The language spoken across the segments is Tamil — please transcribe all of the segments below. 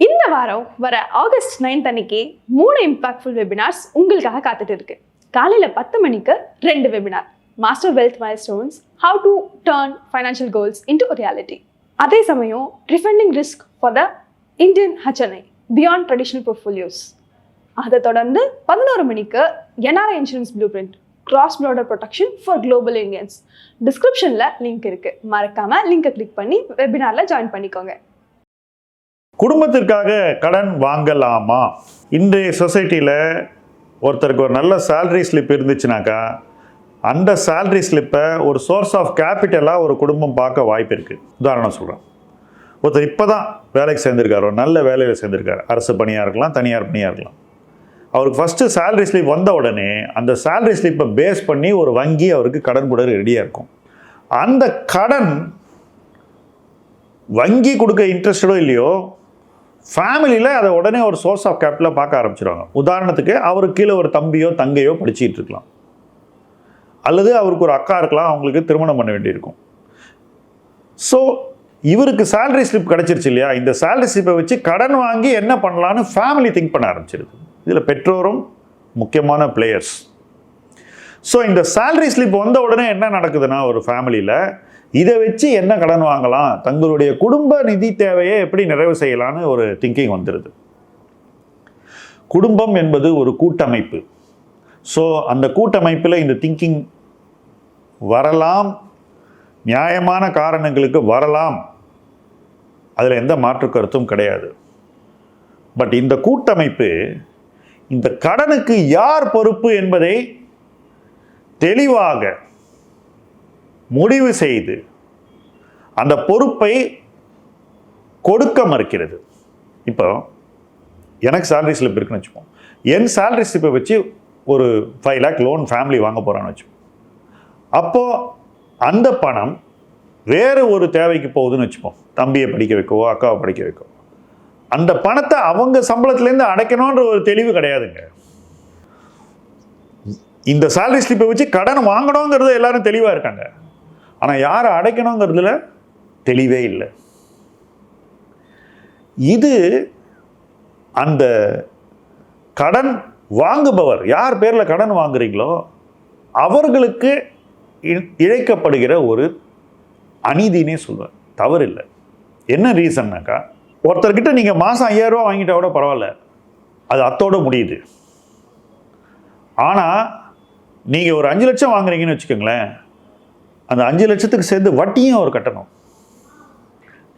இந்த வாரம் வர ஆகஸ்ட் நைன்த் அன்னைக்கு மூணு இம்பாக்ட்ஃபுல் வெபினார்ஸ் உங்களுக்காக காத்துட்டு இருக்கு. காலையில் பத்து மணிக்கு ரெண்டு webinar master wealth milestones how to turn financial goals into reality அதே சமயம் refunding risk for the Indian HNI beyond traditional portfolios அதை தொடர்ந்து பதினோரு மணிக்கு NRI insurance blueprint cross border protection for global Indians டிஸ்கிரிப்ஷனில் லிங்க் இருக்குது மறக்காமல் லிங்கை கிளிக் பண்ணி வெபினாரில் ஜாயின் பண்ணிக்கோங்க. குடும்பத்திற்காக கடன் வாங்கலாமா? இன்றைய சொசைட்டியில் ஒருத்தருக்கு ஒரு நல்ல சேல்ரி ஸ்லிப் இருந்துச்சுனாக்கா அந்த சேல்ரி ஸ்லிப்பை ஒரு சோர்ஸ் ஆஃப் கேபிட்டலாக ஒரு குடும்பம் பார்க்க வாய்ப்பு இருக்குது உதாரணம் சொல்கிறேன் ஒருத்தர் இப்போ தான் வேலைக்கு சேர்ந்திருக்காரு ஒரு நல்ல வேலையில் சேர்ந்திருக்காரு. அரசு பணியாக இருக்கலாம் தனியார் பணியாக இருக்கலாம். அவருக்கு ஃபஸ்ட்டு சேல்ரி ஸ்லிப் வந்த உடனே அந்த சேல்ரி ஸ்லிப்பை பேஸ் பண்ணி ஒரு வங்கி அவருக்கு கடன் கூட ரெடியாக இருக்கும். அந்த கடன் வங்கி கொடுக்க இன்ட்ரெஸ்டடோ இல்லையோ ஃபேமிலியில் அதை உடனே ஒரு சோர்ஸ் ஆஃப் கேபிட்டலாக பார்க்க ஆரம்பிச்சிடுவாங்க உதாரணத்துக்கு அவருக்கு கீழே ஒரு தம்பியோ தங்கையோ படிச்சிட்டு இருக்கலாம். அல்லது அவருக்கு ஒரு அக்கா இருக்கலாம் அவங்களுக்கு திருமணம் பண்ண வேண்டியிருக்கும். ஸோ இவருக்கு சேலரி ஸ்லிப் கிடச்சிருச்சு இல்லையா? இந்த சேலரி ஸ்லிப்பை வச்சு கடன் வாங்கி என்ன பண்ணலான்னு ஃபேமிலி திங்க் பண்ண ஆரம்பிச்சிருக்கு இதில் பெற்றோரும் முக்கியமான பிளேயர்ஸ் ஸோ இந்த சேலரி ஸ்லிப் வந்த உடனே என்ன நடக்குதுன்னா ஒரு ஃபேமிலியில் இதை வச்சு என்ன கடன் வாங்கலாம்? தங்களுடைய குடும்ப நிதி தேவையை எப்படி நிறைவு செய்யலாம்னு ஒரு திங்கிங் வந்துடுது குடும்பம் என்பது ஒரு கூட்டமைப்பு. ஸோ அந்த கூட்டமைப்பில் இந்த திங்கிங் வரலாம் நியாயமான காரணங்களுக்கு வரலாம். அதில் எந்த மாற்று கருத்தும் கிடையாது. பட் இந்த கூட்டமைப்பு இந்த கடனுக்கு யார் பொறுப்பு என்பதை தெளிவாக முடிவு செய்து அந்த பொறுப்பை கொடுக்க மறுக்கிறது. இப்போ எனக்கு சேலரி ஸ்லிப் இருக்குன்னு வச்சுப்போம் என் சேலரி ஸ்லிப்பை வச்சு ஒரு ஃபைவ் லேக் லோன் ஃபேமிலி வாங்க போகிறான்னு வச்சுப்போம் அப்போது அந்த பணம் வேறு ஒரு தேவைக்கு போகுதுன்னு வச்சுப்போம். தம்பியை படிக்க வைக்கவோ அக்காவை படிக்க வைக்கவோ. அந்த பணத்தை அவங்க சம்பளத்துலேருந்து அடைக்கணுன்ற ஒரு தெளிவு கிடையாதுங்க. இந்த சேலரி ஸ்லிப்பை வச்சு கடன் வாங்கணுங்கிறது எல்லாரும் தெளிவாக இருக்காங்க. ஆனால் யாரை அடைக்கணுங்கிறதுல தெளிவே இல்லை. இது அந்த கடன் வாங்குபவர் யார் பேரில் கடன் வாங்குறீங்களோ அவர்களுக்கு இழைக்கப்படுகிற ஒரு அநீதினே சொல்வேன் தவறு இல்லை என்ன ரீசன்னாக்கா ஒருத்தர்கிட்ட நீங்கள் மாதம் ஐயாயிரரூவா வாங்கிட்டா கூட பரவாயில்ல. அது அத்தோட முடியுது. ஆனால் நீங்கள் ஒரு அஞ்சு லட்சம் வாங்குறீங்கன்னு வச்சுக்கோங்களேன் அந்த அஞ்சு லட்சத்துக்கு சேர்ந்து வட்டியும் அவர் கட்டணும்.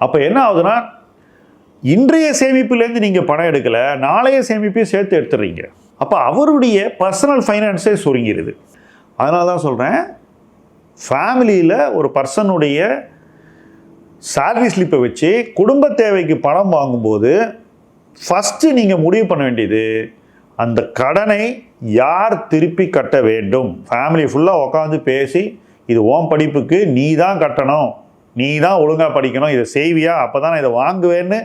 அப்போ என்ன ஆகுதுன்னா இன்றைய சேமிப்புலேருந்து நீங்கள் பணம் எடுக்கலை நாளைய சேமிப்பையும் சேர்த்து எடுத்துடுறீங்க. அப்போ அவருடைய பர்சனல் ஃபைனான்ஸே சுருங்கிடுது அதனால தான் சொல்கிறேன் ஃபேமிலியில் ஒரு பர்சனுடைய சேலரி ஸ்லிப்பை வச்சு குடும்ப தேவைக்கு பணம் வாங்கும்போது ஃபஸ்ட்டு நீங்கள் முடிவு பண்ண வேண்டியது அந்த கடனை யார் திருப்பி கட்ட வேண்டும்? ஃபேமிலி ஃபுல்லாக உட்காந்து பேசி இது ஓம் படிப்புக்கு நீ தான் கட்டணும். நீ தான் ஒழுங்காக படிக்கணும். இதை செய்வியா? அப்போ தான் நான் இதை வாங்குவேன்னு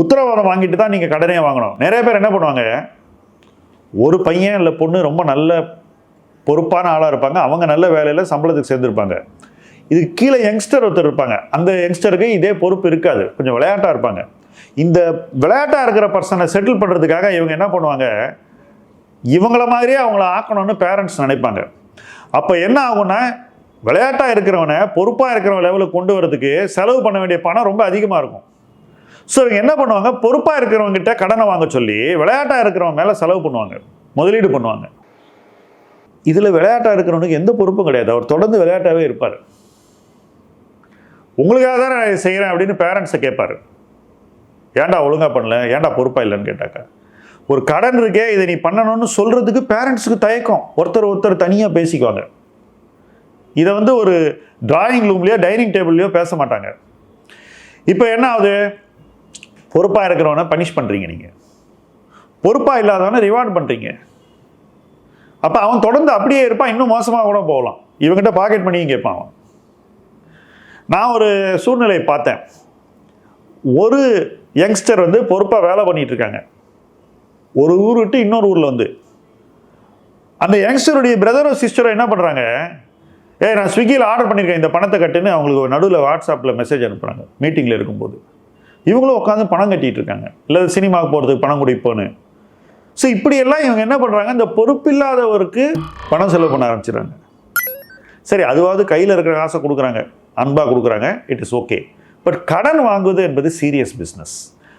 உத்தரவாதம் வாங்கிட்டு தான் நீங்கள் கடனே வாங்கணும். நிறைய பேர் என்ன பண்ணுவாங்க? ஒரு பையன் இல்லை பொண்ணு ரொம்ப நல்ல பொறுப்பான ஆளாக இருப்பாங்க. அவங்க நல்ல வேலையில் சம்பளத்துக்கு சேர்ந்துருப்பாங்க. இது கீழே யங்ஸ்டர் ஒருத்தர் இருப்பாங்க. அந்த யங்ஸ்டருக்கு இதே பொறுப்பு இருக்காது. கொஞ்சம் விளையாட்டாக இருப்பாங்க. இந்த விளையாட்டாக இருக்கிற பர்சனை செட்டில் பண்ணுறதுக்காக இவங்க என்ன பண்ணுவாங்க? இவங்கள மாதிரியே அவங்கள ஆக்கணும்னு பேரண்ட்ஸ் நினைப்பாங்க. அப்போ என்ன ஆகும்னா விளையாட்டாக இருக்கிறவனை பொறுப்பாக இருக்கிறவன் லெவலுக்கு கொண்டு வரதுக்கு செலவு பண்ண வேண்டிய பணம் ரொம்ப அதிகமாக இருக்கும். ஸோ இவங்க என்ன பண்ணுவாங்க? பொறுப்பாக இருக்கிறவங்ககிட்ட கடனை வாங்க சொல்லி விளையாட்டாக இருக்கிறவன் மேலே செலவு பண்ணுவாங்க. முதலீடு பண்ணுவாங்க. இதில் விளையாட்டாக இருக்கிறவனுக்கு எந்த பொறுப்பும் கிடையாது. அவர் தொடர்ந்து விளையாட்டாகவே இருப்பார். உங்களுக்காக தான் நான் செய்கிறேன் அப்படின்னு பேரண்ட்ஸை கேட்பாரு. ஏன்டா ஒழுங்காக பண்ணல? ஏன்டா பொறுப்பாக இல்லைன்னு கேட்டாக்கா? ஒரு கடன் இருக்கே இதை நீ பண்ணணும்னு சொல்கிறதுக்கு பேரண்ட்ஸுக்கு தயக்கம். ஒருத்தர் ஒருத்தர் தனியாக பேசிக்குவாங்க. இதை வந்து ஒரு டிராயிங் ரூம்லேயோ டைனிங் டேபிள்லையோ பேச மாட்டாங்க. இப்போ என்ன ஆகுது? பொறுப்பாக இருக்கிறவனை பனிஷ் பண்ணுறீங்க நீங்கள் பொறுப்பாக இல்லாதவனை ரிவார்ட் பண்ணுறீங்க அப்போ அவன் தொடர்ந்து அப்படியே இருப்பான் இன்னும் மோசமாக கூட போகலாம். இவங்ககிட்ட பாக்கெட் பண்ணியும் கேட்பான் அவன். நான் ஒரு சூழ்நிலையை பார்த்தேன். ஒரு யங்ஸ்டர் வந்து பொறுப்பாக வேலை பண்ணிகிட்ருக்காங்க இருக்காங்க. ஒரு ஊர் விட்டு இன்னொரு ஊரில் வந்து. அந்த யங்ஸ்டருடைய பிரதரோ சிஸ்டரோ என்ன பண்ணுறாங்க ஏ நான் ஸ்விக்கியில் ஆர்டர் பண்ணியிருக்கேன் இந்த பணத்தை கட்டுன்னு அவங்களுக்கு நடுவில் வாட்ஸ்அப்பில் மெசேஜ் அனுப்புகிறாங்க மீட்டிங்கில் இருக்கும்போது. இவங்களும் உட்காந்து பணம் கட்டிகிட்டு இருக்காங்க. இல்லை சினிமாவுக்கு போகிறதுக்கு பணம் குடிப்போன்னு. ஸோ இப்படியெல்லாம் இவங்க என்ன பண்ணுறாங்க இந்த பொறுப்பில்லாதவருக்கு பணம் செலவு பண்ண ஆரம்பிச்சிடுறாங்க. சரி அதுவாவது கையில் இருக்கிற காசை கொடுக்குறாங்க. அன்பாக கொடுக்குறாங்க. இட் இஸ் ஓகே பட் கடன் வாங்குவது என்பது சீரியஸ் பிஸ்னஸ்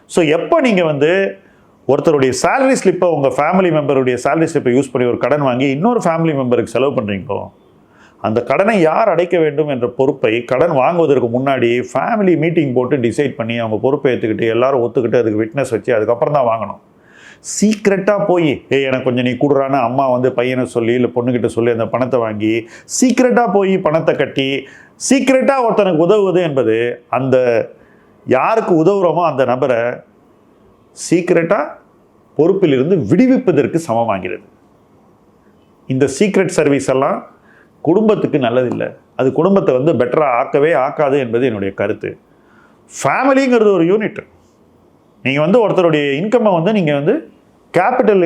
ஸோ எப்போ நீங்கள் வந்து ஒருத்தருடைய சேலரி ஸ்லிப்பை உங்கள் ஃபேமிலி மெம்பருடைய சேலரி ஸ்லிப்பை யூஸ் பண்ணி ஒரு கடன் வாங்கி இன்னொரு ஃபேமிலி மெம்பருக்கு செலவு பண்ணுறீங்களோ அந்த கடனை யார் அடைக்க வேண்டும் என்ற பொறுப்பை கடன் வாங்குவதற்கு முன்னாடி ஃபேமிலி மீட்டிங் போட்டு டிசைட் பண்ணி அவங்க பொறுப்பை ஏற்றுக்கிட்டு எல்லாரும் ஒத்துக்கிட்டு அதுக்கு விட்னஸ் வச்சு அதுக்கப்புறம் தான் வாங்கணும். சீக்ரெட்டாக போய் ஏய் எனக்கு கொஞ்சம் நீ கொடுறான்னு அம்மா வந்து பையனை சொல்லி இல்லை பொண்ணுக்கிட்ட சொல்லி அந்த பணத்தை வாங்கி சீக்ரெட்டாக போய் பணத்தை கட்டி சீக்ரெட்டாக ஒருத்தனுக்கு உதவுவது என்பது அந்த யாருக்கு உதவுகிறோமோ அந்த நபரை சீக்ரெட்டாக பொறுப்பிலிருந்து விடுவிப்பதற்கு சமமாகிறது இந்த சீக்ரெட் சர்வீஸ் எல்லாம் குடும்பத்துக்கு நல்லதில்லை. அது குடும்பத்தை வந்து பெட்டராக ஆக்கவே ஆக்காது என்பது என்னுடைய கருத்து. ஃபேமிலிங்கிறது ஒரு யூனிட் நீங்கள் வந்து ஒருத்தருடைய இன்கம்மை வந்து நீங்கள் வந்து கேபிட்டல்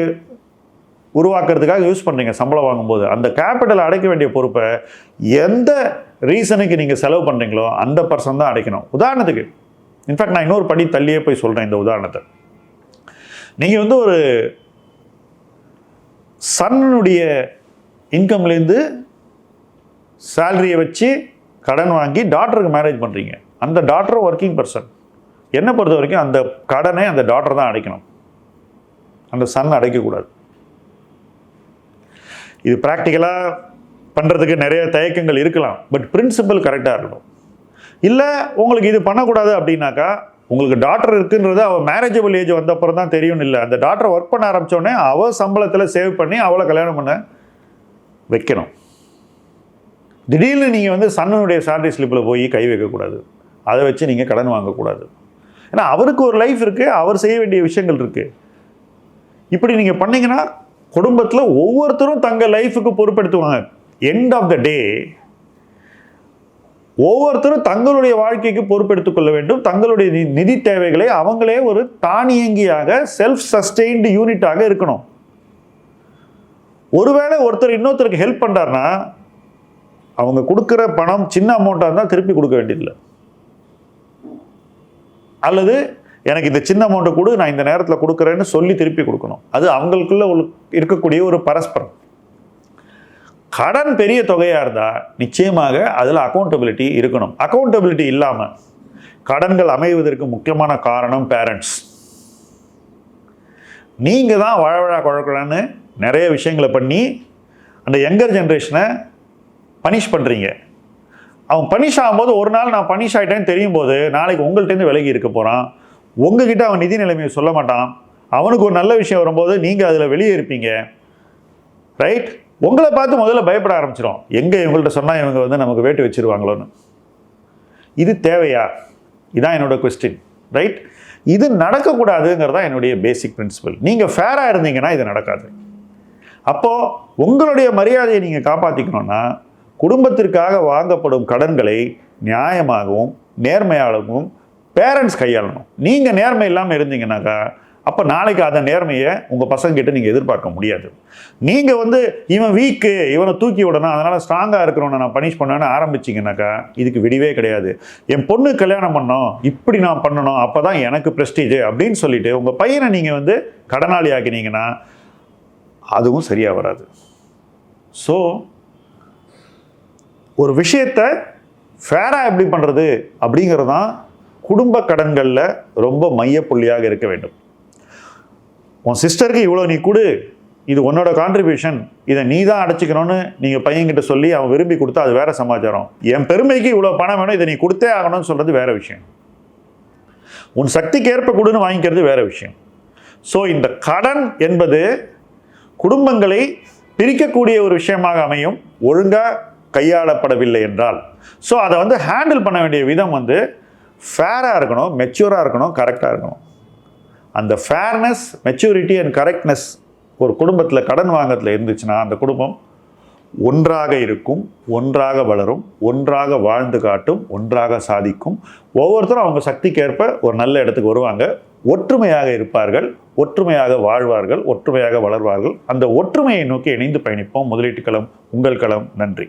உருவாக்குறதுக்காக யூஸ் பண்ணுறீங்க சம்பளம் வாங்கும்போது. அந்த கேபிட்டல் அடைக்க வேண்டிய பொறுப்பை எந்த ரீசனுக்கு நீங்கள் செலவு பண்ணுறீங்களோ அந்த பர்சன் தான் அடைக்கணும். உதாரணத்துக்கு இன்ஃபேக்ட் நான் இன்னொரு படி தள்ளியே போய் சொல்கிறேன் இந்த உதாரணத்தை. நீங்கள் வந்து ஒரு சன்னுடைய இன்கம்லேருந்து சேலரியை வச்சு கடன் வாங்கி டாக்டருக்கு மேரேஜ் பண்ணுறீங்க அந்த டாக்டர் ஒர்க்கிங் பர்சன் என்னை பொறுத்த வரைக்கும் அந்த கடனை அந்த டாக்டர் தான் அடைக்கணும். அந்த சன் அடைக்கக்கூடாது. இது ப்ராக்டிக்கலாக பண்ணுறதுக்கு நிறைய தயக்கங்கள் இருக்கலாம். பட் பிரின்சிபல் கரெக்டாக இருக்கணும். இல்லை உங்களுக்கு இது பண்ணக்கூடாது அப்படின்னாக்கா உங்களுக்கு டாக்டர் இருக்குன்றது அவள் மேரேஜபிள் ஏஜ் வந்தப்புறம் தான் தெரியும்னு இல்லை. அந்த டாக்டர் ஒர்க் பண்ண ஆரம்பித்தோடனே அவள் சம்பளத்தில் சேவ் பண்ணி அவளை கல்யாணம் பண்ண வைக்கணும். திடீர்னு நீங்கள் வந்து சன்னனுடைய சேலரி ஸ்லிப்பில் போய் கை வைக்கக்கூடாது அதை வச்சு நீங்கள் கடன் வாங்கக்கூடாது ஏன்னா அவருக்கு ஒரு லைஃப் இருக்குது அவர் செய்ய வேண்டிய விஷயங்கள் இருக்குது இப்படி நீங்கள் பண்ணிங்கன்னா குடும்பத்தில் ஒவ்வொருத்தரும் தங்கள் லைஃபுக்கு பொறுப்பெடுத்துவாங்க. எண்ட் ஆஃப் த டே ஒவ்வொருத்தரும் தங்களுடைய வாழ்க்கைக்கு பொறுப்பெடுத்துக் கொள்ள வேண்டும். தங்களுடைய நி- நிதி தேவைகளை அவங்களே ஒரு தானியங்கியாக செல்ஃப் சஸ்டெயின்டு யூனிட்டாக இருக்கணும். ஒருவேளை ஒருத்தர் இன்னொருத்தருக்கு ஹெல்ப் பண்ணுறாருன்னா அவங்க கொடுக்குற பணம் சின்ன அமௌண்ட்டாக இருந்தால் திருப்பி கொடுக்க வேண்டியதில்லை. அல்லது எனக்கு இந்த சின்ன அமௌண்ட்டை கொடு நான் இந்த நேரத்தில் கொடுக்குறேன்னு சொல்லி திருப்பி கொடுக்கணும். அது அவங்களுக்குள்ள உள்ள- இருக்கக்கூடிய ஒரு பரஸ்பரம். கடன் பெரிய தொகையாக இருந்தால் நிச்சயமாக அதில் அக்கௌண்டபிலிட்டி இருக்கணும். அக்கௌண்டபிலிட்டி இல்லாமல் கடன்கள் அமைவதற்கு முக்கியமான காரணம் பேரண்ட்ஸ் நீங்கள் தான் வழவழா குழக்கலான்னு நிறைய விஷயங்களை பண்ணி அந்த யங்கர் ஜென்ரேஷனை பனிஷ் பண்ணுறீங்க அவன் பனிஷ் ஆகும்போது ஒரு நாள் நான் பனிஷ் ஆகிட்டேன்னு தெரியும் போது நாளைக்கு உங்கள்கிட்டருந்து விலகி இருக்க போகிறான் உங்ககிட்ட அவன் நிதி நிலைமையை சொல்ல மாட்டான். அவனுக்கு ஒரு நல்ல விஷயம் வரும்போது நீங்கள் அதில் வெளியே இருப்பீங்க. ரைட் உங்களை பார்த்து முதல்ல பயப்பட ஆரம்பிச்சிடும் எங்கே இவங்கள்ட்ட சொன்னால் இவங்க வந்து நமக்கு வேட்டு வச்சிருவாங்களோன்னு. இது தேவையா? இதான் என்னோடய கொஸ்டின் ரைட் இது நடக்கக்கூடாதுங்கிறது தான் என்னுடைய பேசிக் பிரின்சிபல் நீங்கள் ஃபேராக இருந்தீங்கன்னா இது நடக்காது. அப்போது உங்களுடைய மரியாதையை நீங்கள் காப்பாற்றிக்கணும்னா குடும்பத்திற்காக வாங்கப்படும் கடன்களை நியாயமாகவும் நேர்மையாகவும் பேரண்ட்ஸ் கையாளணும். நீங்கள் நேர்மை இல்லாமல் இருந்தீங்கன்னாக்கா அப்போ நாளைக்கு அந்த நேர்மையை உங்கள் பசங்ககிட்ட நீங்கள் எதிர்பார்க்க முடியாது. நீங்கள் வந்து இவன் வீக்கு இவனை தூக்கி விடணும் அதனால் ஸ்ட்ராங்காக இருக்கிறவனை நான் பனிஷ் பண்ணேன்னு ஆரம்பிச்சிங்கனாக்கா இதுக்கு விடிவே கிடையாது. என் பொண்ணு கல்யாணம் பண்ணோம் இப்படி நான் பண்ணணும் அப்போ தான் எனக்கு ப்ரெஸ்டீஜ் அப்படின்னு சொல்லிட்டு உங்கள் பையனை நீங்கள் வந்து கடனாளி ஆக்கினீங்கன்னா அதுவும் சரியாக வராது. ஸோ ஒரு விஷயத்தை ஃபேராக எப்படி பண்ணுறது அப்படிங்கிறது தான் குடும்ப கடன்களில் ரொம்ப மையப்புள்ளியாக இருக்க வேண்டும். உன் சிஸ்டருக்கு இவ்வளோ நீ கொடு. இது உன்னோட கான்ட்ரிபியூஷன் இதை நீ தான் அடைச்சிக்கணும்னு நீங்கள் பையன்கிட்ட சொல்லி அவன் விரும்பி கொடுத்தா அது வேற சமாச்சாரம். என் பெருமைக்கு இவ்வளோ பணம் வேணும் இதை நீ கொடுத்தே ஆகணும்னு சொல்கிறது வேற விஷயம். உன் சக்திக்கு ஏற்ப கொடுன்னு வாங்கிக்கிறது வேற விஷயம். ஸோ இந்த கடன் என்பது குடும்பங்களை பிரிக்கக்கூடிய ஒரு விஷயமாக அமையும். ஒழுங்காக கையாளப்படவில்லை என்றால். ஸோ அதை வந்து ஹேண்டில் பண்ண வேண்டிய விதம் வந்து ஃபேராக இருக்கணும் மெச்சூராக இருக்கணும் கரெக்டாக இருக்கணும். அந்த ஃபேர்னஸ் மெச்சூரிட்டி அண்ட் கரெக்ட்னஸ் ஒரு குடும்பத்தில் கடன் வாங்கத்தில் இருந்துச்சுன்னா அந்த குடும்பம் ஒன்றாக இருக்கும் ஒன்றாக வளரும் ஒன்றாக வாழ்ந்து காட்டும் ஒன்றாக சாதிக்கும். ஒவ்வொருத்தரும் அவங்க சக்திக்கேற்ப ஒரு நல்ல இடத்துக்கு வருவாங்க. ஒற்றுமையாக இருப்பார்கள் ஒற்றுமையாக வாழ்வார்கள் ஒற்றுமையாக வளர்வார்கள். அந்த ஒற்றுமையை நோக்கி இணைந்து பயணிப்போம். முதலீட்டு களம் உங்கள் களம். நன்றி.